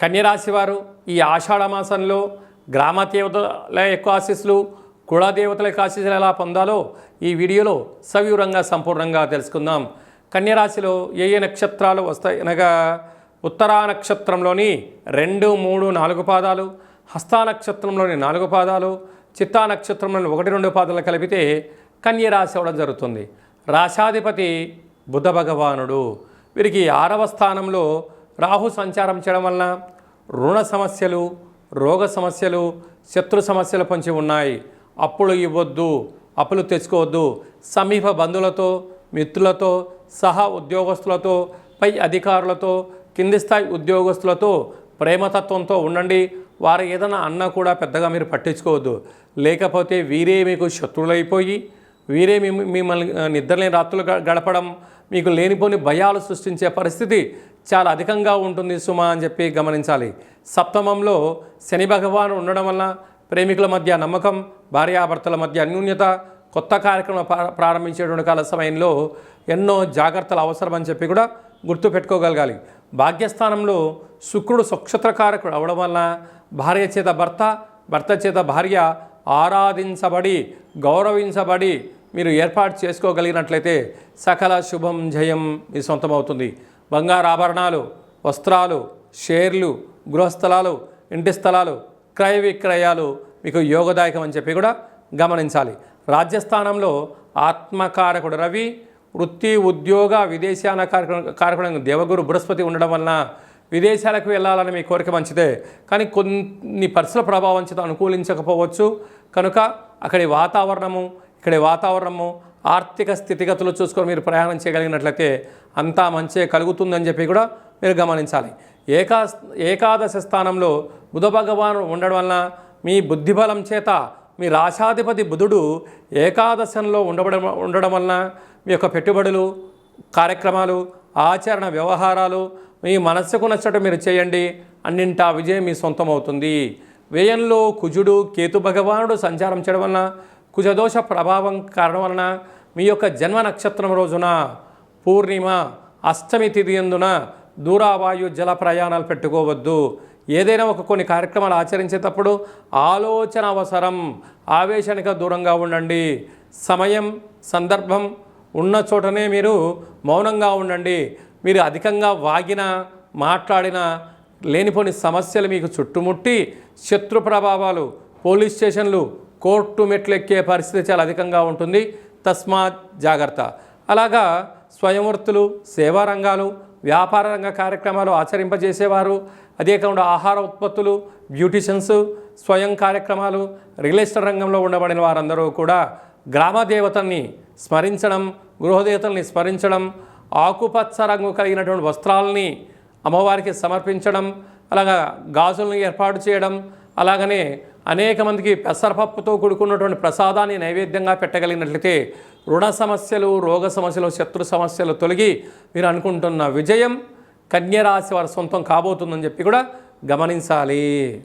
కన్యరాశి వారు ఈ ఆషాఢ మాసంలో గ్రామ దేవతల యొక్క ఆశీస్సులు కుళదేవతల యొక్క ఆశీస్సులు ఎలా పొందాలో ఈ వీడియోలో సవివరంగా సంపూర్ణంగా తెలుసుకుందాం. కన్యరాశిలో ఏ ఏ నక్షత్రాలు వస్తాయి? అనగా ఉత్తరా నక్షత్రంలోని రెండు మూడు నాలుగు పాదాలు హస్తా నక్షత్రంలోని నాలుగు పాదాలు చిత్తా నక్షత్రంలోని ఒకటి రెండు పాదాలు కలిపితే కన్యరాశి అవడం జరుగుతుంది. రాశాధిపతి బుధ భగవానుడు. వీరికి ఆరవ స్థానంలో రాహు సంచారం చేయడం వలన రుణ సమస్యలు రోగ సమస్యలు శత్రు సమస్యలు పొంచి ఉన్నాయి. అప్పులు ఇవ్వద్దు అప్పులు తెచ్చుకోవద్దు. సమీప బంధువులతో మిత్రులతో సహా ఉద్యోగస్తులతో పై అధికారులతో కింది స్థాయి ఉద్యోగస్తులతో ప్రేమతత్వంతో ఉండండి. వారు ఏదైనా అన్నా కూడా పెద్దగా మీరు పట్టించుకోవద్దు. లేకపోతే వీరే మీకు శత్రువులైపోయి వీరే మిమ్మల్ని నిద్రలేని రాత్రులు గ- గడపడం మీకు లేనిపోని భయాలు సృష్టించే పరిస్థితి చాలా అధికంగా ఉంటుంది సుమ అని చెప్పి గమనించాలి. సప్తమంలో శని భగవాను ఉండడం వల్ల ప్రేమికుల మధ్య నమ్మకం భార్యాభర్తల మధ్య అన్యూన్యత కొత్త కార్యక్రమం ప్రా- ప్రారంభించేటువంటి కాల సమయంలో ఎన్నో జాగ్రత్తలు అవసరం అని చెప్పి కూడా గుర్తుపెట్టుకోగలగాలి భాగ్యస్థానంలో శుక్రుడు స్వక్షత్రకారకుడు అవడం వల్ల భార్య చేత భర్త భర్త చేత భార్య ఆరాధించబడి గౌరవించబడి మీరు ఏర్పాటు చేసుకోగలిగినట్లయితే సకల శుభం జయం మీ సొంతమవుతుంది. బంగారు ఆభరణాలు వస్త్రాలు షేర్లు గృహస్థలాలు ఇంటి స్థలాలు క్రయ విక్రయాలు మీకు యోగదాయకం అని చెప్పి కూడా గమనించాలి. రాజ్యస్థానంలో ఆత్మకారకుడు రవి వృత్తి ఉద్యోగ విదేశాన కారకుడు కారకుడు దేవగురు బృహస్పతి ఉండడం వలన విదేశాలకు వెళ్ళాలని మీ కోరిక మంచిదే. కానీ కొన్ని పరిస్థితుల ప్రభావం చేత అనుకూలించకపోవచ్చు. కనుక అక్కడి వాతావరణము ఇక్కడి వాతావరణము ఆర్థిక స్థితిగతులు చూసుకొని మీరు ప్రయాణం చేయగలిగినట్లయితే అంతా మంచి కలుగుతుందని చెప్పి కూడా మీరు గమనించాలి. ఏకా ఏకాదశ స్థానంలో బుధ భగవాను ఉండడం వలన మీ బుద్ధిబలం చేత మీ రాశాధిపతి బుధుడు ఏకాదశంలో ఉండబడం ఉండడం వలన మీ యొక్క పెట్టుబడులు కార్యక్రమాలు ఆచరణ వ్యవహారాలు మీ మనస్సుకు నచ్చటం మీరు చేయండి. అన్నింటా విజయం మీ సొంతం అవుతుంది వ్యయంలో కుజుడు కేతు భగవానుడు సంచారం చేయడం వలన కుజదోష ప్రభావం కారణం వలన మీ యొక్క జన్మ నక్షత్రం రోజున పూర్ణిమ అష్టమి తిథి ఎందున దూరావాయు జల ప్రయాణాలు పెట్టుకోవద్దు. ఏదైనా ఒక కొన్ని కార్యక్రమాలు ఆచరించేటప్పుడు ఆలోచన అవసరం. ఆవేశానికి దూరంగా ఉండండి. సమయం సందర్భం ఉన్న చోటనే మీరు మౌనంగా ఉండండి. మీరు అధికంగా వాగిన మాట్లాడిన లేనిపోని సమస్యలు మీకు చుట్టుముట్టి శత్రు ప్రభావాలు పోలీస్ స్టేషన్లు కోర్టు మెట్లు ఎక్కే పరిస్థితి చాలా అధికంగా ఉంటుంది. తస్మాత్ జాగ్రత్త. అలాగా స్వయంవృత్తులు సేవా రంగాలు వ్యాపార రంగ కార్యక్రమాలు ఆచరింపజేసేవారు అదే కాకుండా ఆహార ఉత్పత్తులు బ్యూటిషియన్స్ స్వయం కార్యక్రమాలు రియల్ ఎస్టేట్ రంగంలో ఉండబడిన వారందరూ కూడా గ్రామ దేవతల్ని స్మరించడం గృహదేవతల్ని స్మరించడం ఆకుపచ్చ రంగు కలిగినటువంటి వస్త్రాలని అమ్మవారికి సమర్పించడం అలాగా గాజులను ఏర్పాటు చేయడం అలాగనే అనేక మందికి పెసరపప్పుతో కూడుకున్నటువంటి ప్రసాదాన్ని నైవేద్యంగా పెట్టగలిగినట్లయితే రుణ సమస్యలు రోగ సమస్యలు శత్రు సమస్యలు తొలగి మీరు అనుకుంటున్న విజయం కన్యరాశి వారి సొంతం కాబోతుందని చెప్పి కూడా గమనించాలి.